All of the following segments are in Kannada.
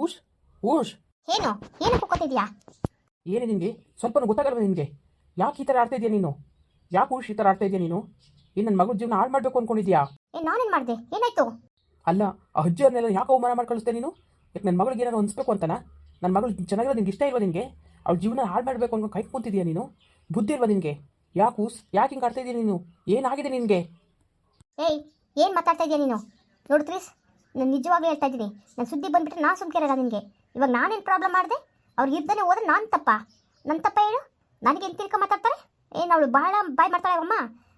ಊಷ್ ಊಷ್ ಏನು? ಏನು ಕೂಕೋತಿದ್ಯಾ ಏನು ನಿನಗೆ ಸ್ವಲ್ಪ ಗೊತ್ತಾಗಲ್ಲ ನಿನಗೆ? ಯಾಕೆ ಈ ಥರ ಆಡ್ತಾ ಇದೆಯಾ ನೀನು? ಯಾಕೆ ಊಷ್ ಈ ಥರ ಆಡ್ತಾ ಇದೆಯಾ ನೀನು? ಏನು ನನ್ನ ಮಗಳ ಜೀವನ ಹಾಳು ಮಾಡಬೇಕು ಅಂದ್ಕೊಂಡಿದ್ಯಾ ಏ ನಾನೇನು ಮಾಡಿದೆ? ಏನಾಯ್ತು? ಅಲ್ಲ ಆ ಅಜ್ಜಿಯವ್ರನ್ನೆಲ್ಲ ಯಾಕೆ ಅವಮಾನ ಮಾಡಿ ನೀನು? ಯಾಕೆ ನನ್ನ ಮಗಳಿಗೆ ಏನಾದ್ರು ಅನ್ಸ್ಬೇಕು ಅಂತನಾ? ನನ್ನ ಮಗಳು ಚೆನ್ನಾಗಿರೋ ನಿನ್ಗೆ ಇಷ್ಟ ಇಲ್ವಾ ನಿನಗೆ? ಅವ್ಳ ಜೀವನ ಹಾಳು ಮಾಡಬೇಕು ಅನ್ಕೊಂಡು ಕೈ ಕೂತಿದ್ಯಾ ನೀನು? ಬುದ್ಧಿ ಇಲ್ವಾ ನಿನಗೆ? ಯಾಕೆ ಊಸ್ ಯಾಕೆ ಹಿಂಗೆ ಆಡ್ತಾ ಇದೀಯ ನೀನು? ಏನಾಗಿದೆ ನಿನಗೆ? ಏಯ್ ಏನು ಮಾತಾಡ್ತಾ ಇದೀಯ ನೀನು? ನೋಡು ನಾನು ನಿಜವಾಗ್ಲೂ ಹೇಳ್ತಾ ಇದ್ದೀನಿ. ನನ್ನ ಸುದ್ದಿ ಬಂದುಬಿಟ್ಟು ನಾನು ಸುಮ್ಕಿರಲ್ಲ ನಿನಗೆ? ಇವಾಗ ನಾನೇನು ಪ್ರಾಬ್ಲಮ್ ಮಾಡಿದೆ? ಅವ್ರಿಗೆ ಇದ್ದಾನೆ ಹೋದ್ರೆ ನಾನು ತಪ್ಪ. ನನ್ನ ತಪ್ಪ ಹೇಳು? ನನಗೆ ಏನು ತಿರ್ಕ ಮಾತಾಡ್ತಾರೆ? ಏನು ಅವಳು ಬಹಳ ಬಾಯ್ ಮಾಡ್ತಾಳೆ ಅಮ್ಮ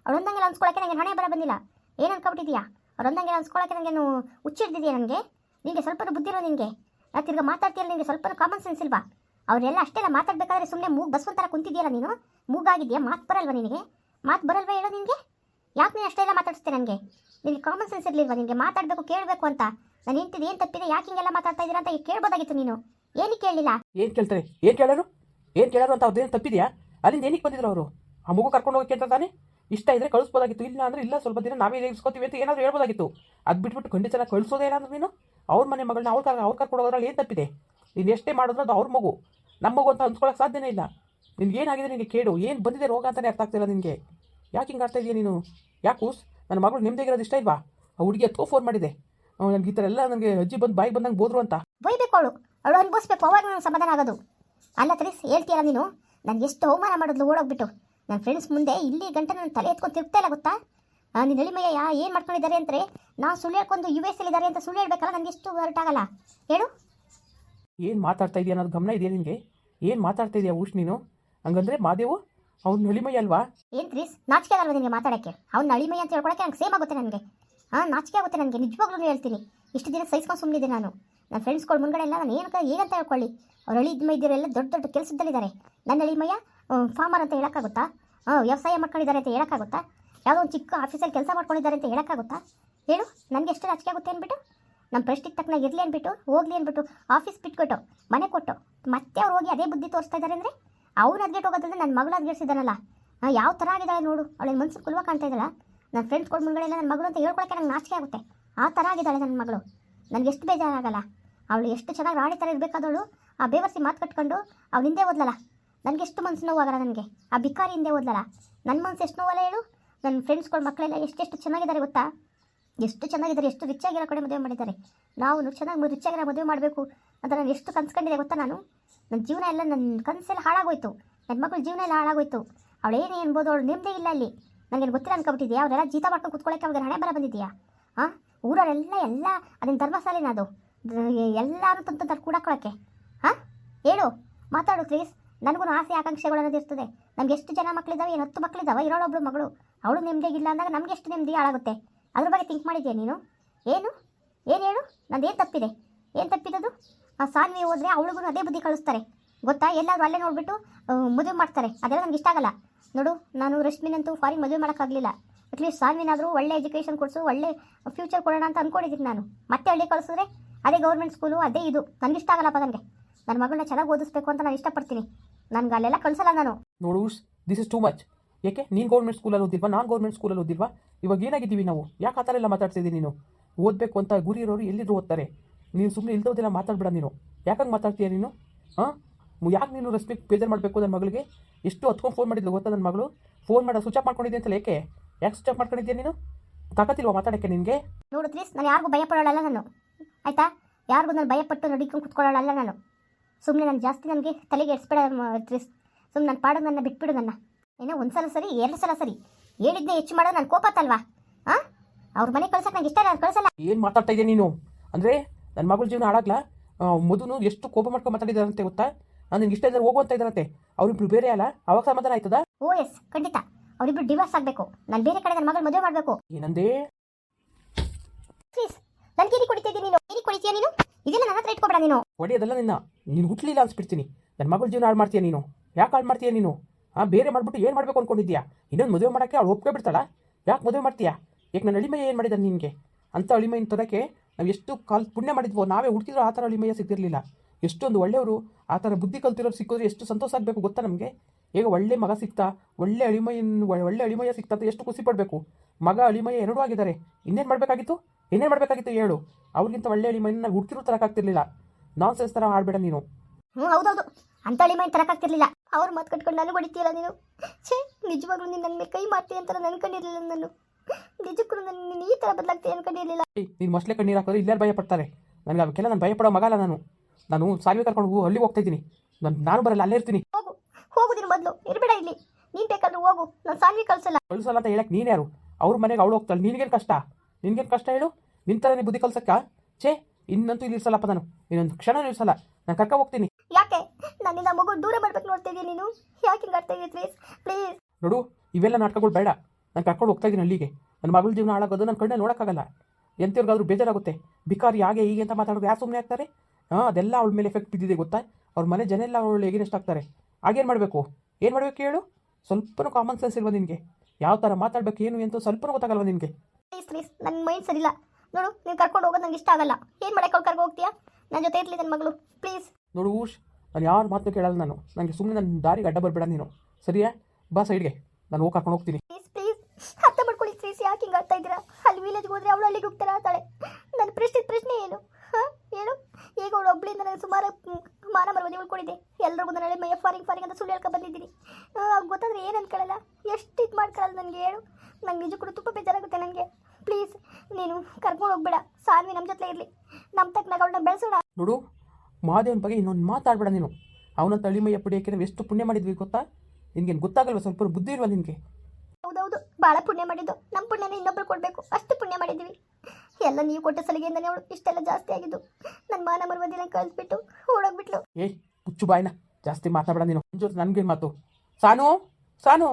ಅವಳು ಒಂದಂಗೆಲ್ಲ ಅನ್ಸ್ಕೊಳಕ್ಕೆ ನನಗೆ ಹಣೆ ಬರ ಬಂದಿಲ್ಲ. ಏನು ಅನ್ಕೊಬಿಟ್ಟಿದ್ಯಾ? ಅವ್ರು ಒಂದಂಗೆಲ್ಲ ಅನ್ಸ್ಕೊಳಕ್ಕೆ ನನಗೇನು ಹುಚ್ಚಿಡ್ದಿದೆಯಾ ನನಗೆ? ನಿನಗೆ ಸ್ವಲ್ಪ ಬುದ್ಧಿರೋ ನಿನಗೆ? ನಾನು ತಿರ್ಗ ಮಾತಾಡ್ತೀಯಲ್ಲ ನಿನಗೆ ಸ್ವಲ್ಪ ಕಾಮನ್ ಸೆನ್ಸ್ ಇಲ್ವಾ? ಅವರೆಲ್ಲ ಅಷ್ಟೆಲ್ಲ ಮಾತಾಡ್ಬೇಕಾದ್ರೆ ಸುಮ್ಮನೆ ಮೂಗು ಬಸ್ವಂತರ ಕುಂತಿದ್ಯಲ್ಲ ನೀನು? ಮೂಗಾಗಿದೆಯಾ ಮಾತು ಬರಲ್ವಾ ನಿನಗೆ? ಮಾತು ಬರಲ್ವಾ ಹೇಳೋ ನಿನಗೆ? ಯಾಕೆ ನೀನು ಅಷ್ಟೆಲ್ಲ ಮಾತಾಡಿಸ್ತೆ ನನಗೆ? ನಿನಗೆ ಕಾಮನ್ ಸೆನ್ಸ್ ಇರಲಿಲ್ವಾ? ನಿನಗೆ ಮಾತಾಡಬೇಕು, ಕೇಳಬೇಕು ಅಂತ. ನಾನು ಹೆಂಡ್ತಿದ್ದು ಏನು ತಪ್ಪಿದೆ, ಯಾಕೆ ಹಿಂಗೆಲ್ಲ ಮಾತಾಡ್ತಾ ಇದ್ದೀರಾ ಅಂತ ಕೇಳ್ಬೋದಾಗಿತ್ತು ನೀನು. ಏನಕ್ಕೆ ಕೇಳಲಿಲ್ಲ? ಏನು ಕೇಳ್ತಾರೆ? ಏನು ಕೇಳೋರು? ಏನು ಕೇಳೋರು ಅಂತ ಅವ್ರದ್ದೇನು ತಪ್ಪಿದೆಯಾ? ಅಲ್ಲಿಂದ ಏನಕ್ಕೆ ಬಂದಿದ್ರು ಅವರು? ಆ ಮಗು ಕರ್ಕೊಂಡು ಹೋಗಿ ಅಂತ ತಾನೆ? ಇಷ್ಟ ಇದ್ರೆ ಕಳಿಸ್ಬೋದಾಗಿತ್ತು. ಇಲ್ಲ ಅಂದ್ರೆ ಇಲ್ಲ, ಸ್ವಲ್ಪ ದಿನ ನಾವೇ ಇಸ್ಕೋತೀವಿ ಅಂತ ಏನಾದರೂ ಹೇಳ್ಬೋದಾಗಿತ್ತು. ಅದು ಬಿಟ್ಬಿಟ್ಟು ಖಂಡಿತ ಕಳಿಸೋದೇ ಇಲ್ಲ ಅಂದ್ರೆ ನೀನು? ಅವ್ರ ಮನೆ ಮಗಳನ್ನ ಅವ್ರ ಕರ್ ಅವ್ರು ಕರ್ಕೊಂಡು ಹೋಗೋದ್ರಲ್ಲಿ ಏನು ತಪ್ಪಿದೆ? ನೀನು ಎಷ್ಟೇ ಮಾಡಿದ್ರು ಅದು ಅವ್ರ ಮಗು. ನಮ್ಮ ಮಗು ಅಂತ ಅನ್ಸ್ಕೊಳಕ್ಕೆ ಸಾಧ್ಯನೇ ಇಲ್ಲ. ನಿನ್ಗೆ ಏನಾಗಿದೆ ನಿನಗೆ ಕೇಳು. ಏನು ಬಂದಿದೆ ರೋಗ ಅಂತಲೇ ಅರ್ಥ ಆಗ್ತಿಲ್ಲ ನಿನಗೆ. ಯಾಕೆ ಹಿಂಗೆ ಆಡ್ತಾ ಇದೆಯಾ ನೀನು? ಯಾಕೆ ಕೂಸ್? ನನ್ನ ಮಗಳು ನಿಮ್ಮದಿಗಿರೋದು ಇಷ್ಟ ಇಲ್ವಾ? ಆ ಹುಡುಗಿ ಹತ್ತು ಫೋನ್ ಮಾಡಿದೆ. ನನಗೆ ಈ ಥರ ಎಲ್ಲ ನನಗೆ ಅಜ್ಜಿ ಬಂದು ಬಾಯಿಗೆ ಬಂದಂಗೆ ಬೋದ್ರು ಅಂತ. ಬೈಬೇಕು ಅವಳು. ಅವಳು ಅನುಭವಿಸ್ಬೇಕು. ಅವಾಗ ನಾನು ಸಮಾಧಾನ ಆಗೋದು. ಅಲ್ಲ ತಿಳಿಸ್ ಹೇಳ್ತೀಯಲ್ಲ ನೀನು? ನನಗೆ ಎಷ್ಟು ಅವಮಾನ ಮಾಡಿದ್ಲು ಓಡೋಗ್ಬಿಟ್ಟು. ನನ್ನ ಫ್ರೆಂಡ್ಸ್ ಮುಂದೆ ಇಲ್ಲಿ ಗಂಟೆ ನನ್ನ ತಲೆ ಎತ್ಕೊಂಡು ತಿರುಗ್ತಾ ಇಲ್ಲ ಗೊತ್ತಾ? ನೀನು ಎಳಿಮಯ್ಯ ಯಾ ಏನು ಮಾಡ್ಕೊಂಡಿದ್ದಾರೆ ಅಂದರೆ ನಾನು ಸುಳ್ಳು ಹೇಳ್ಕೊಂಡು ಯು ಎಸ್ ಇದ್ದಾರೆ ಅಂತ ಸುಳ್ಳು ಹೇಳ್ಬೇಕಲ್ಲ ನನಗೆ ಎಷ್ಟು ಹೊರಟಾಗಲ್ಲ ಹೇಳು. ಏನು ಮಾತಾಡ್ತಾ ಇದೆಯಾ ಅನ್ನೋದು ಗಮನ ಇದೆಯಾ ನಿನಗೆ? ಏನು ಮಾತಾಡ್ತಾ ಇದೆಯಾ ಊಷ್ ನೀನು? ಹಂಗಂದ್ರೆ ಮಾದೇವು ಅವ್ನು ನಳಿಮಯ ಅಲ್ವಾ? ಏನ್ ಕ್ರೀಸ್? ನಾಚಿಕೆ ಅಲ್ವಾ ನಿಮಗೆ ಮಾತಾಡಕ್ಕೆ? ಅವ್ನು ಅಳಿಮೈ ಅಂತ ಹೇಳ್ಕೊಳಕ್ಕೆ ನಂಗೆ ಸೇಮ್ ಆಗುತ್ತೆ ನನಗೆ. ಹಾಂ, ನಾಚಿಕೆ ಆಗುತ್ತೆ ನನಗೆ. ನಿಜವಾಗ್ಲೂ ಹೇಳ್ತೀನಿ. ಇಷ್ಟು ದಿನ ಸಹಿಸ್ಕೊಂಡು ಸುಮ್ಮನಿದ್ದೆ ನಾನು. ನನ್ನ ಫ್ರೆಂಡ್ಸ್ಗಳು ಮುಂಗಡೆ ಎಲ್ಲ ನಾನು ಏನಂತ ಏನಂತ ಹೇಳ್ಕೊಳ್ಳಿ? ಅವ್ರು ಹಳಿ ಮೈದಿರೆಲ್ಲ ದೊಡ್ಡ ದೊಡ್ಡ ಕೆಲಸದಲ್ಲಿದ್ದಾರೆ. ನನ್ನ ಅಳಿಮಯ್ಯ ಫಾರ್ಮರ್ ಅಂತ ಹೇಳೋಕ್ಕಾಗುತ್ತಾ? ಹಾಂ ವ್ಯವಸಾಯ ಮಾಡ್ಕೊಂಡಿದ್ದಾರೆ ಅಂತ ಹೇಳೋಕ್ಕಾಗುತ್ತಾ? ಯಾವುದೋ ಒಂದು ಚಿಕ್ಕ ಆಫೀಸಲ್ಲಿ ಕೆಲಸ ಮಾಡ್ಕೊಂಡಿದ್ದಾರೆ ಅಂತ ಹೇಳೋಕ್ಕಾಗುತ್ತಾ? ಹೇಳು, ನನಗೆ ಎಷ್ಟು ನಾಚಿಕೆ ಆಗುತ್ತೆ ಅಂದ್ಬಿಟ್ಟು ನಮ್ಮ ಪ್ರೆಸ್ಟಿಗೆ ತಕ್ಕನಾಗಿ ಇರಲಿ ಅಂದ್ಬಿಟ್ಟು ಹೋಗ್ಲಿ ಅಂದ್ಬಿಟ್ಟು ಆಫೀಸ್ ಬಿಟ್ಕೊಟ್ಟು, ಮನೆ ಕೊಟ್ಟು, ಮತ್ತೆ ಅವ್ರು ಹೋಗಿ ಅದೇ ಬುದ್ಧಿ ತೋರಿಸ್ತಾ ಇದ್ದಾರೆ ಅಂದರೆ? ಅವ್ನು ಅದ್ಗೆಟ್ ಹೋಗೋದ್ರಿಂದ ನನ್ನ ಮಗಳು ಅದ್ಗೆಡ್ಸಿದ್ದಾನಲ್ಲ ಹಾಂ ಯಾವ ಥರ ಆಗಿದ್ದಾಳೆ ನೋಡು. ಅವಳಿಗೆ ಮನ್ಸು ಕುಲ್ವ ಕಾಣ್ತಾ ಇದ್ದಾಳ? ನನ್ನ ಫ್ರೆಂಡ್ಸ್ ಮುಂಗಡೆ ಎಲ್ಲ ನನ್ನ ಮಗಳು ಅಂತ ಹೇಳ್ಕೊಳಕ್ಕೆ ನಂಗೆ ನಾಚಿಕೆ ಆಗುತ್ತೆ. ಆ ಥರ ಆಗಿದ್ದಾಳೆ ನನ್ನ ಮಗಳು. ನನಗೆ ಎಷ್ಟು ಬೇಜಾರಾಗಲ್ಲ. ಅವಳು ಎಷ್ಟು ಚೆನ್ನಾಗಿ ರಾಣಿ ಥರ ಇರಬೇಕಾದವಳು. ಆ ಬೇವರ್ಸಿ ಮಾತು ಕಟ್ಕೊಂಡು ಅವಳು ಹಿಂದೆ ಓದ್ಲಲ್ಲ ನನಗೆ ಎಷ್ಟು ಮನ್ಸು ನೋವಾಗಲ್ಲ ನನಗೆ. ಆ ಬಿಕ್ಕಾರಿ ಹಿಂದೆ ಓದ್ಲಲ್ಲ ನನ್ನ ಮನ್ಸು ಎಷ್ಟು ನೋವಲ್ಲ ಹೇಳು. ನನ್ನ ಫ್ರೆಂಡ್ಸ್ ಕೊಡ ಮಕ್ಕಳೆಲ್ಲ ಎಷ್ಟೆಷ್ಟು ಚೆನ್ನಾಗಿದ್ದಾರೆ ಗೊತ್ತಾ? ಎಷ್ಟು ಚೆನ್ನಾಗಿದ್ದಾರೆ, ಎಷ್ಟು ರಿಚ್ ಆಗಿರೋ ಕಡೆ ಮದುವೆ ಮಾಡಿದ್ದಾರೆ. ನಾವು ಚೆನ್ನಾಗಿ ರಿಚ್ ಆಗಿರೋ ಮದುವೆ ಮಾಡಬೇಕು ಅಂತ ನಾನು ಎಷ್ಟು ಕನ್ಸ್ಕೊಂಡಿದೆ ಗೊತ್ತಾ ನಾನು? ನನ್ನ ಜೀವನ ಎಲ್ಲ ನನ್ನ ಕನಸೆಲ್ಲ ಹಾಳಾಗೋಯ್ತು. ನನ್ನ ಮಗಳ ಜೀವನ ಎಲ್ಲ ಹಾಳಾಗೋಯ್ತು. ಅವಳು ಏನು ಅನ್ಬೋದು ಅವಳು ನೆಮ್ಮದಿ ಇಲ್ಲ ಅಲ್ಲಿ. ನನಗೆ ಗೊತ್ತಿಲ್ಲ ಅನ್ಕೊಬಿಟ್ಟಿದ್ಯಾ? ಅವರೆಲ್ಲ ಜೀತ ಮಾಡ್ಕೊಂಡು ಕುತ್ಕೊಳ್ಳೋಕೆ ಅವ್ರಿಗೆ ಹಣೆ ಬರ ಬಂದಿದ್ಯಾ? ಹಾಂ ಊರವರೆಲ್ಲ ಎಲ್ಲ ಅದನ್ನ ಧರ್ಮಶಾಲೆನ ಅದು. ಎಲ್ಲರೂ ತಂತ ಕೂಡಾಕೊಳ್ಳೋಕ್ಕೆ ಹಾಂ ಹೇಳು. ಮಾತಾಡು ಪ್ಲೀಸ್ ನನಗೂ ಆಸೆ ಆಕಾಂಕ್ಷೆಗಳು ಅನ್ನೋದು ಇರ್ತದೆ. ನಮ್ಗೆ ಎಷ್ಟು ಜನ ಮಕ್ಕಳಿದ್ದಾವೆ ಏನು ಹತ್ತು ಮಕ್ಕಳಿದ್ದಾವೆ ಇರೋಳೊಬ್ಳು ಮಗಳು. ಅವಳು ನೆಮ್ಮದಿಗಿಲ್ಲ ಅಂದಾಗ ನಮ್ಗೆ ಎಷ್ಟು ನೆಮ್ಮದಿ ಹಾಳಾಗುತ್ತೆ? ಅದ್ರ ಬಗ್ಗೆ ಥಿಂಕ್ ಮಾಡಿದ್ಯಾ ನೀನು? ಏನು? ಏನು ಹೇಳು? ನಂದು ಏನು ತಪ್ಪಿದೆ? ಏನು ತಪ್ಪಿದದು? ಆ ಸಾನ್ವಿ ಹೋದರೆ ಅವಳಿಗೂ ಅದೇ ಬುದ್ಧಿ ಕಳಿಸ್ತಾರೆ. ಗೊತ್ತಾ? ಎಲ್ಲರೂ ಅಲ್ಲೇ ನೋಡಿಬಿಟ್ಟು ಮದುವೆ ಮಾಡ್ತಾರೆ. ಅದೆಲ್ಲ ನನಗೆ ಇಷ್ಟ ಆಗಲ್ಲ. ನೋಡು, ನಾನು ರಶ್ಮಿನಂತೂ ಫಾರಿನ್ ಮದುವೆ ಮಾಡೋಕ್ಕಾಗಲಿಲ್ಲ. ಅಟ್ಲೀಸ್ಟ್ ಸಾನ್ವಿನಾದರೂ ಒಳ್ಳೆ ಎಜುಕೇಷನ್ ಕೊಡಿಸು, ಒಳ್ಳೆ ಫ್ಯೂಚರ್ ಕೊಡೋಣ ಅಂತ ಅಂದ್ಕೊಂಡಿದ್ದೀನಿ ನಾನು. ಮತ್ತೆ ಹಳ್ಳಿ ಕಳಿಸಿದ್ರೆ ಅದೇ ಗೌರ್ಮೆಂಟ್ ಸ್ಕೂಲು ಅದೇ ಇದು. ನನಗೆ ಇಷ್ಟ ಆಗಲ್ಲಪ್ಪ ನನಗೆ. ನನ್ನ ಮಗಳನ್ನ ಚೆನ್ನಾಗಿ ಓದಿಸ್ಬೇಕು ಅಂತ ನಾನು ಇಷ್ಟಪಡ್ತೀನಿ. ನನಗೆ ಅಲ್ಲೆಲ್ಲ ಕಳಿಸಲ್ಲ ನಾನು. ನೋಡು ದಿಸ್ ಇಸ್ ಟೂ ಮಚ್ ಯಾಕೆ? ನೀನು ಗೌರ್ಮೆಂಟ್ ಸ್ಕೂಲಲ್ಲಿ ಓದಿಲ್ವಾ? ನಾನು ಗೌರ್ಮೆಂಟ್ ಸ್ಕೂಲಲ್ಲಿ ಓದಿಲ್ವಾ? ಇವಾಗ ಏನಾಗಿದ್ದೀವಿ ನಾವು? ಯಾಕೆ ಆ ಥರ ಎಲ್ಲ ಮಾತಾಡ್ತಿದ್ದೀನಿ ನೀನು? ಓದಬೇಕು ಅಂತ ಗುರಿ ಇರೋರು ಎಲ್ಲಿದ್ರು ಓದ್ತಾರೆ? ನೀನು ಸುಮ್ಮನೆ ಇಲ್ದೋದೆಲ್ಲ ಮಾತಾಡ್ಬೇಡ ನೀನು. ಯಾಕಂಗೆ ಮಾತಾಡ್ತೀಯ ನೀನು? ಹಾಂ? ಯಾಕೆ ನೀನು ರೆಸ್ಪೆಕ್ಟ್ ಬೇಜಾರು ಮಾಡಬೇಕು ನನ್ನ ಮಗಳಿಗೆ? ಎಷ್ಟು ಹತ್ಕೊಂಡು ಫೋನ್ ಮಾಡಿದ್ಲು ಗೊತ್ತಾ ನನ್ನ ಮಗಳು? ಫೋನ್ ಮಾಡೋ ಸ್ವಿಚ್ ಆಫ್ ಮಾಡ್ಕೊಂಡಿದ್ದೆ ಅಂತಲ್ಲ ಏಕೆ? ಯಾಕೆ ಸ್ವಿಚ್ ಆಫ್ ಮಾಡ್ಕೊಂಡಿದ್ದೀಯ ನೀನು? ತಾಕತ್ತಿಲ್ವಾ ಮಾತಾಡೋಕ್ಕೆ ನಿನಗೆ? ನೋಡು ಪ್ಲೀಸ್ ನಾನು ಯಾರಿಗೂ ಭಯ ಪಡೋಳಲ್ಲ ನಾನು. ಆಯಿತಾ? ಯಾರಿಗೂ ನಾನು ಭಯಪಟ್ಟು ನಡಿಕೊಂಡು ಕುತ್ಕೊಳ್ಳೋಳಲ್ಲ ನಾನು. ಸುಮ್ಮನೆ ನಾನು ಜಾಸ್ತಿ ನನಗೆ ತಲೆಗೆ ಎಡ್ಸ್ಬೇಡ ಟ್ರಿಸ್ ಸುಮ್ಮನೆ ನನ್ನ ಪಾಡು ನನ್ನ ಬಿಟ್ಬಿಡು ನನ್ನ. ಏನೋ ಒಂದು ಸಲ ಸರಿ ಎರಡು ಸಲ ಸರಿ. ಹೇಳಿದ್ದೆ ಹೆಚ್ಚು ಮಾಡೋದು ನನ್ನ ಕೋಪತ್ತಲ್ವಾ ಹಾಂ? ಅವ್ರ ಮನೆ ಕಳ್ಸೋಕೆ ನಂಗೆ ಇಷ್ಟ ಇಲ್ಲ ನಾನು ಕಳ್ಸಲ್ಲ. ಏನು ಮಾತಾಡ್ತಾ ನೀನು? ಅಂದರೆ ನನ್ನ ಮಗಳ ಜೀವನ ಹಾಳಾಗ್ಲಾ? ಮಧುನು ಎಷ್ಟು ಕೋಪ ಮಾಡ್ಕೊಂಡು ಮಾತಾಡಿದಾರಂತೆ ಗೊತ್ತಾ? ನಾನು ಇಷ್ಟ ಇದ್ದಾರೆ ಹೋಗುವಂತ ಇದ್ದಾರಂತೆ ಅವ್ರಿಬ್ರು ಬೇರೆ ಅಲ್ಲ? ಅವಾಗ ಸಮಾಧಾನ ಆಯ್ತದ? ಓ ಎಸ್ ಖಂಡಿತ. ಅವರಿಬ್ರು ಡಿವೋರ್ಸ್ ಆಗಬೇಕು. ನಾನು ಬೇರೆ ಕಡೆ ನನ್ನ ಮಗಳು ಮದುವೆ ಮಾಡಬೇಕು. ಏನಂದೇ? ಪ್ಲೀಸ್ ನನ್ನ ಕಿರಿ ಕುಡಿತಿದ್ದೀನಿ ನೀನು? ಕಿರಿ ಕುಡಿತೀಯ ನೀನು? ಇದೆಲ್ಲ ನನ್ನ ಹತ್ರ ಇಟ್ಕೊಬೇಡ ನೀನು. ಒಡೆಯೋದಲ್ಲ ನಿನ್ನ. ನೀನು ಹುಟ್ಟಲಿಲ್ಲ ಅನ್ಸ್ಬಿಡ್ತೀನಿ. ನನ್ನ ಮಗಳ ಜೀವನ ಹಾಳು ಮಾಡ್ತೀಯ ನೀನು? ಯಾಕೆ ಹಾಳು ಮಾಡ್ತೀಯ ನೀನು? ಹಾಂ ಬೇರೆ ಮಾಡ್ಬಿಟ್ಟು ಏನು ಮಾಡಬೇಕು ಅನ್ಕೊಂಡಿದ್ಯಾ ಇನ್ನೊಂದು ಮದುವೆ ಮಾಡೋಕ್ಕೆ ಅವಳು ಒಪ್ಕೊಬಿಡ್ತಾಳ? ಯಾಕೆ ಮದುವೆ ಮಾಡ್ತೀಯಾ? ಯಾಕೆ ನನ್ನ ಅಳಿಮಯ್ಯ ಏನು ಮಾಡಿದ ನಿನಗೆ? ಅಂಥ ಅಳಿಮೆಯನ್ನು ತರೋಕ್ಕೆ ನಾವು ಎಷ್ಟು ಕಾಲ್, ಪುಣ್ಯ ಮಾಡಿದ್ವೋ, ನಾವೇ ಹುಡುಕಿದ್ರು ಆ ಥರ ಅಳಿಮಯ್ಯ ಸಿಗ್ತಿರಲಿಲ್ಲ ಎಷ್ಟೊಂದು ಒಳ್ಳೆಯವರು ಆ ಥರ ಬುದ್ಧಿ ಕಲ್ತಿರೋರು ಸಿಕ್ಕಿದ್ರೆ ಎಷ್ಟು ಸಂತೋಷ ಆಗಬೇಕು ಗೊತ್ತಾ ನಮಗೆ? ಈಗ ಒಳ್ಳೆ ಮಗ ಸಿಗ್ತಾ ಒಳ್ಳೆ ಅಳಿಮಯ್ಯನ, ಒಳ್ಳೆ ಅಳಿಮಯ್ಯ ಸಿಗ್ತಾ ಅಂತ ಎಷ್ಟು ಖುಷಿ ಪಡಬೇಕು. ಮಗ ಅಳಿಮಯ್ಯ ಎರಡೂ ಆಗಿದ್ದಾರೆ. ಇನ್ನೇನು ಮಾಡಬೇಕಾಗಿತ್ತು? ಇನ್ನೇನು ಮಾಡಬೇಕಾಗಿತ್ತು ಹೇಳು. ಅವ್ರಿಗಿಂತ ಒಳ್ಳೆ ಅಳಿಮಯ್ಯನ ನಾವು ಹುಡ್ತಿರೋ ತರಕಾಗ್ತಿರ್ಲಿಲ್ಲ ನಾನ್ ಸೆನ್ಸ್ ಥರ ಆಡಬೇಡ ನೀನು. ಹ್ಞೂ ಹೌದೌದು. ಅಂತ ಅಳಿಮಯ್ಯ ತರಕಾಗ್ತಿರ್ಲಿಲ್ಲ ಅವ್ರು ಮಾತು ಕಟ್ಕೊಂಡು ನಾನು ಹೊಡಿತೀಯಲ್ಲ ನೀನು? ಛೇ, ನಿಜವಾಗ್ಲೂ ನೀನು ನನ್ನ ಮೇಲೆ ಕೈ ಮಾಡ್ತೀಯ ಅಂತ ನಾನು ಅನ್ಕೊಂಡಿರಲಿಲ್ಲ ನಾನು. ನಿಜಕ್ಕೂ ನಾನು ಈ ಥರ ಬದಲಾಗ್ತೀಯ ಅನ್ಕೊಂಡಿರಲಿಲ್ಲ? ನೀನು ಮೊಸಳೆ ಕಣ್ಣೀರು ಹಾಕೋದ್ರೆ ಇಲ್ಲೇ ಭಯ ಪಡ್ತಾರೆ? ನನಗೆ ಅವಕ್ಕೆಲ್ಲ ನಾನು ಭಯ ಪಡೋ ಮಗ ಅಲ್ಲ ನಾನು. ನಾನು ಸಾಲ್ವಿ ಕರ್ಕೊಂಡು ಹೋಗು ಹಳ್ಳಿಗೆ ಹೋಗ್ತಾ ಇದ್ದೀನಿ. ನಾನು ನಾನು ಬರಲ್ಲ ಅಲ್ಲೇ ಇರ್ತೀನಿ. ಹೋಗು ಹೋಗು ನೀನು ಮೊದಲು. ಇರಬೇಡ ಇಲ್ಲಿ. ನೀನು ಬೇಕಾದ್ರೂ ಹೋಗು. ನಾನು ಸಾಲ್ವಿ ಕಳ್ಸಲ್ಲ ಕಳಿಸಲ್ಲ ಅಂತ ಹೇಳಕ್ಕೆ ನೀನು ಯಾರು? ಅವ್ರ ಮನೆಗೆ ಅವಳು ಹೋಗ್ತಾಳೆ. ನಿನಗೇನು ಕಷ್ಟ? ನಿನಗೇನು ಕಷ್ಟ ಹೇಳು? ನಿನ್ನ ಥರನೇ ಬುದ್ಧಿ ಕಲ್ಸಕ್ಕ? ಛೇ ಇನ್ನಂತೂ ಇಲ್ಲಿ ಇರ್ಸಲ್ಲಪ್ಪ ನಾನು. ಇನ್ನೊಂದು ಕ್ಷಣ ಇರ್ಸಲ್ಲ ನಾನು ಕರ್ಕ ಹೋಗ್ತೀನಿ. ಯಾಕೆ? ನನ್ನಿಂದ ಮಗು ದೂರ ಮಾಡ್ಬೇಕು ನೋಡ್ತಾ ಇದೀಯ ನೀನು? ಯಾಕೆ ಹಿಂಗೆ ಆಡ್ತಾ ಇದೀಯ ಪ್ಲೀಸ್ ಪ್ಲೀಸ್ ನೋಡು ಇವೆಲ್ಲ ನಾಟಕಗಳು ಬೇಡ. ನಾನು ಕರ್ಕೊಂಡು ಹೋಗ್ತಾ ಇದ್ದೀನಿ ಅಲ್ಲಿಗೆ. ನನ್ನ ಮಗಳ ಜೀವನ ಹಾಳಾಗೋದು ನನ್ನ ಕಣ್ಣಲ್ಲಿ ನೋಡೋಕ್ಕಾಗಲ್ಲ. ಎಂಥವ್ರಿಗಾದ್ರೂ ಬೇಜಾರಾಗುತ್ತೆ. ಬಿಕಾರಿ ಹಾಗೆ ಹೀಗೆ ಅಂತ ಮಾತಾಡೋದು ಯಾರು ಸುಮ್ಮನೆ ಆಗ್ತಾರೆ? ಹಾಂ ಅದೆಲ್ಲ ಅವಳ ಮೇಲೆ ಎಫೆಕ್ಟ್ ಬಿದ್ದಿದೆ ಗೊತ್ತಾ? ಅವ್ರ ಮನೆ ಜನ ಎಲ್ಲ ಅವಳು ಇಷ್ಟ ಆಗ್ತಾರೆ? ಹಾಗೇನು ಮಾಡಬೇಕು? ಏನು ಮಾಡಬೇಕು ಹೇಳು? ಸ್ವಲ್ಪನೂ ಕಾಮನ್ ಸೆನ್ಸ್ ಇಲ್ವ ನಿನಗೆ? ಯಾವ ಥರ ಮಾತಾಡಬೇಕು ಏನು ಅಂತ ಸ್ವಲ್ಪನೂ ಗೊತ್ತಾಗಲ್ಲ ನಿನಗೆ? ಪ್ಲೀಸ್ ಪ್ಲೀಸ್ ನನ್ನ ಮೈಂಡ್ ಸರಿಲ್ಲ ನೋಡು ನೀನು ಕರ್ಕೊಂಡು ಹೋಗೋದು ನಂಗೆ ಇಷ್ಟ ಆಗಲ್ಲ. ಏನು ಮಾಡಕ್ಕೆ ಕರ್ಕೊಂಡು ಹೋಗ್ತೀಯಾ? ನನ್ನ ಜೊತೆ ಇರಲಿ ನನ್ನ ಮಗಳು ಪ್ಲೀಸ್ ನೋಡು ಊಷ್ ನಾನು ಯಾರು ಮಾತು ಕೇಳಲ್ಲ ನಾನು. ನನಗೆ ಸುಮ್ಮನೆ ನನ್ನ ದಾರಿಗೆ ಅಡ್ಡ ಬರಬೇಡ ನೀನು. ಸರಿಯಾ? ಬಾ ಸೈಡ್ಗೆ ನಾನು ಹೋಗಿ ಕರ್ಕೊಂಡು ಹೋಗ್ತೀನಿ. ಅರ್ಥ ಮಾಡ್ಕೊಳ್ಳಿ ಪ್ಲೀಸ್ ಯಾಕೆ ಹಿಂಗೆ ಆಡ್ತಾ ಇದ್ದೀರಾ? ಅಲ್ಲಿ ವಿಲೇಜ್ಗೆ ಹೋದ್ರೆ ಅವಳು ಅಲ್ಲಿಗೆ ಹೋಗ್ತಾರೆ ಆಡ್ತಾಳೆ ನನ್ನ ಪ್ರಶ್ನೆ ಪ್ರಶ್ನೆ ಏನು? ಹಾಂ, ಏನು? ಈಗ ಅವಳು ಒಬ್ಬಳಿಂದ ನನಗೆ ಸುಮಾರು ಮಾನ ಮರವದಿ ಉಳ್ಕೊಂಡಿದ್ದೆ. ಎಲ್ಲರಿಗೂ ನನ್ನ ಮೈ ಮೈಯ ಫಾರಿಂಗ್ ಫಾರಿಂಗ್ ಅಂತ ಸುಳ್ಳು ಹೇಳ್ಕೊಂಡು ಬಂದಿದ್ದೀನಿ. ಅವ್ರು ಗೊತ್ತಾದ್ರೆ ಏನು ಅನ್ಕೊಳ್ಳಲ್ಲ? ಎಷ್ಟು ಇದು ಮಾಡ್ಕೊಳ್ಳಲ್ಲ ನನಗೆ, ಹೇಳು? ನಂಗೆ ನಿಜ ಕೂಡ ತುಂಬ ಬೇಜಾರಾಗುತ್ತೆ ನನಗೆ. ಪ್ಲೀಸ್, ನೀನು ಕರ್ಕೊಂಡು ಹೋಗ್ಬೇಡ. ಸಾನ್ವಿ ನಮ್ಮ ಜೊತೆ ಇರಲಿ. ನಮ್ಮ ತಕ್ಕನಾಗ ಅವಳನ್ನ ಬೆಳೆಸೋಣ. ನೋಡು ಮಹಾದೇವನ ಬಗ್ಗೆ ಇನ್ನೊಂದು ಮಾತಾಡಬೇಡ ನೀನು. ಅವನ ಪುಡಿಯೋಕೆ ನಾವು ಎಷ್ಟು ಪುಣ್ಯ ಮಾಡಿದ್ವಿ ಗೊತ್ತಾ? ನಿನಗೇನು ಗೊತ್ತಾಗಲ್ವ? ಸ್ವಲ್ಪ ಬುದ್ಧಿ ಇಲ್ವಾ ನಿನಗೆ? ಭಾಳ ಪುಣ್ಯ ಮಾಡಿದ್ದು. ನಮ್ಮ ಪುಣ್ಯನ ಇನ್ನೊಬ್ರು ಕೊಡಬೇಕು. ಅಷ್ಟು ಪುಣ್ಯ ಮಾಡಿದ್ದೀವಿ. ಎಲ್ಲ ನೀವು ಕೊಟ್ಟ ಸಲಿಗೆಯಿಂದನೇ ಅವಳು ಇಷ್ಟೆಲ್ಲ ಜಾಸ್ತಿ ಆಗಿದ್ದು. ನನ್ನ ಮಾನ ಮರುವದಿನ ಕಳಿಸ್ಬಿಟ್ಟು ಓಡೋಗ್ಬಿಟ್ಲು. ಏಯ್ ಹುಚ್ಚು ಬಾಯ್ನ. ಜಾಸ್ತಿ ಮಾತಾಡಬೇಡ ನೀನು. ಒಂಚೂರು ಜೊತೆ ನನಗೇನು ಮಾತು? ಸಾನು ಸಾನು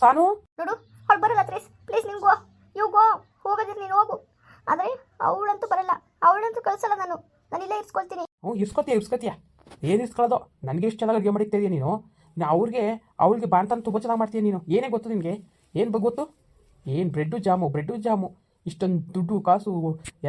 ಸಾನು. ನೋಡು ಅವಳು ಬರಲ್ಲ ತ್ರೀಸ್. ಪ್ಲೀಸ್ ನಿಮ್ಗೆ ಗೋ. You go. ನೀನು ಹೋಗು. ಆದರೆ ಅವಳಂತೂ ಬರಲ್ಲ. ಅವಳಂತೂ ಕಳಿಸಲ್ಲ ನಾನು. ನಾನು ಇಲ್ಲೇ ಇರ್ಸ್ಕೊಳ್ತೀನಿ. ಹ್ಞೂ ಇರ್ಸ್ಕೊತೀಯ ಇರ್ಸ್ಕೊತೀಯ. ಏನು ಇರ್ಸ್ಕೊಳ್ಳೋದು? ನನಗೆ ಇಷ್ಟು ಚೆನ್ನಾಗಿ ಅಡುಗೆ ನೀನು. ನೀನು ಅವ್ರಿಗೆ ಅವಳಿಗೆ ಬಾಣ್ತಾನ ತುಂಬ ಚೆನ್ನಾಗಿ ಮಾಡ್ತೀಯ ನೀನು. ಏನೇ ಗೊತ್ತು ನಿನಗೆ? ಏನು ಭಗವತ್ತು ಗೊತ್ತು? ಏನು ಬ್ರೆಡ್ಡು ಜಾಮು ಬ್ರೆಡ್ಡು ಜಾಮು. ಇಷ್ಟೊಂದು ದುಡ್ಡು ಕಾಸು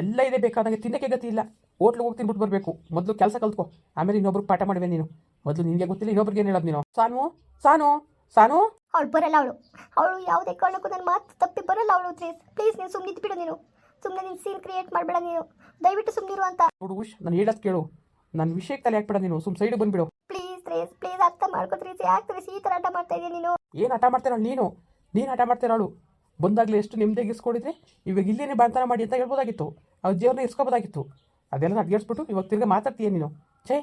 ಎಲ್ಲ ಇದೆ ಬೇಕಾದಂಗೆ ತಿನ್ನಕ್ಕೆ ಗತಿ ಇಲ್ಲ. ಹೋಟ್ಲಿಗೆ ಹೋಗಿ ತಿನ್ಬಿಟ್ಟು ಬರಬೇಕು. ಮೊದಲು ಕೆಲಸ ಕಲ್ತ್ಕೊ. ಆಮೇಲೆ ಇನ್ನೊಬ್ರು ಪಾಠ ಮಾಡುವೆ ನೀನು. ಮೊದಲು ನಿನಗೆ ಗೊತ್ತಿಲ್ಲ ಇನ್ನೊಬ್ರಿಗೆ ಏನು ಹೇಳೋದು ನೀನು? ಸಾನು? ಸಾನು? ಸಾನು? ಅವಳು ಬರಲ್ಲ ಅವಳು. ಅವಳು ಯಾವುದೇ ಕಾರಣಕ್ಕೂ ನನ್ನ ಮಾತು ತಪ್ಪಿ ಬರಲ್ಲ ಅವಳು. ಪ್ಲೀಸ್ ಪ್ಲೀಸ್ ನೀನು ಸುಮ್ಮನೆ ಬಿಡು ನೀನು. ಸುಮ್ಮನೆ ನೀನು ಸೀನ್ ಕ್ರಿಯೇಟ್ ಮಾಡಬೇಡ ನೀನು. ದಯವಿಟ್ಟು ಸುಮ್ಮನಿರು ಅಂತ. ನೋಡು ಉಷ್ ನಾನು ಹೇಳೋದು ಕೇಳು. ನನ್ನ ವಿಷಯಕ್ಕೆ ತಲೆ ಹಾಕ್ಬೇಡ ನೀನು. ಸುಮ್ಮನೆ ಸೈಡ್ ಬಂದ್ಬಿಡು. ಪ್ಲೀಸ್ ಪ್ಲೀಸ್ ಪ್ಲೀಸ್ ಅರ್ಥ ಮಾಡ್ಕೋ ತ್ರೀಸ್ ಯಾಕೆ ತ್ರೀಸ್ ಈ ಥರ ಆಟ ಮಾಡ್ತಾ ಇದೀಯ ನೀನು? ಏನು ಆಟ ಮಾಡ್ತೀರಾಳು ನೀನು? ನೀನು ಆಟ ಮಾಡ್ತಿರೋಳು ಬಂದಾಗಲೇ ಎಷ್ಟು ನಿಮ್ಮದೇ ಇಸ್ಕೊಂಡಿದ್ರೆ ಇವಾಗ ಇಲ್ಲೇನೇ ಬಾಣ್ತನ ಮಾಡಿ ಅಂತ ಹೇಳ್ಬೋದಾಗಿತ್ತು. ಅವ್ರ ಜೀವನ ಇಸ್ಕೋಬೋದಾಗಿತ್ತು ಅದೆಲ್ಲ ಅಡ್ಗೇಡ್ಸ್ಬಿಟ್ಟು ಇವಾಗ ತಿರ್ಗಿ ಮಾತಾಡ್ತೀಯ ನೀನು? ಛೇ,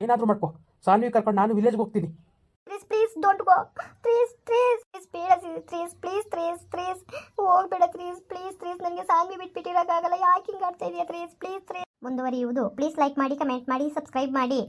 ಏನಾದರೂ ಮಾಡ್ಕೊ. ಸಾನ್ವಿ ಕರ್ಕೊಂಡು ನಾನು ವಿಲೇಜ್ಗೆ ಹೋಗ್ತೀನಿ. Please please don't go please please please ಬೇಡ ಪ್ಲೀಸ್ ಪ್ಲೀಸ್ ಪ್ಲೀಸ್ ಪ್ಲೀಸ್ ಹೋಗ್ಬೇಡ ಪ್ಲೀಸ್ ಪ್ಲೀಸ್ ಪ್ಲೀಸ್ ನನಗೆ ಸಾನ್ವಿ ಬಿಟ್ಬಿಟ್ಟಿರೋಕ್ಕಾಗಲ್ಲ. ಯಾಕೆ ಹಿಂಗೆ ಆಡ್ತಾ ಇದೆಯಾ? ಪ್ಲೀಸ್ ಪ್ಲೀಸ್ ಪ್ಲೀಸ್ ಮುಂದುವರಿಯುವುದು. ಪ್ಲೀಸ್ ಲೈಕ್ ಮಾಡಿ ಕಮೆಂಟ್ ಮಾಡಿ ಸಬ್ಸ್ಕ್ರೈಬ್ ಮಾಡಿ.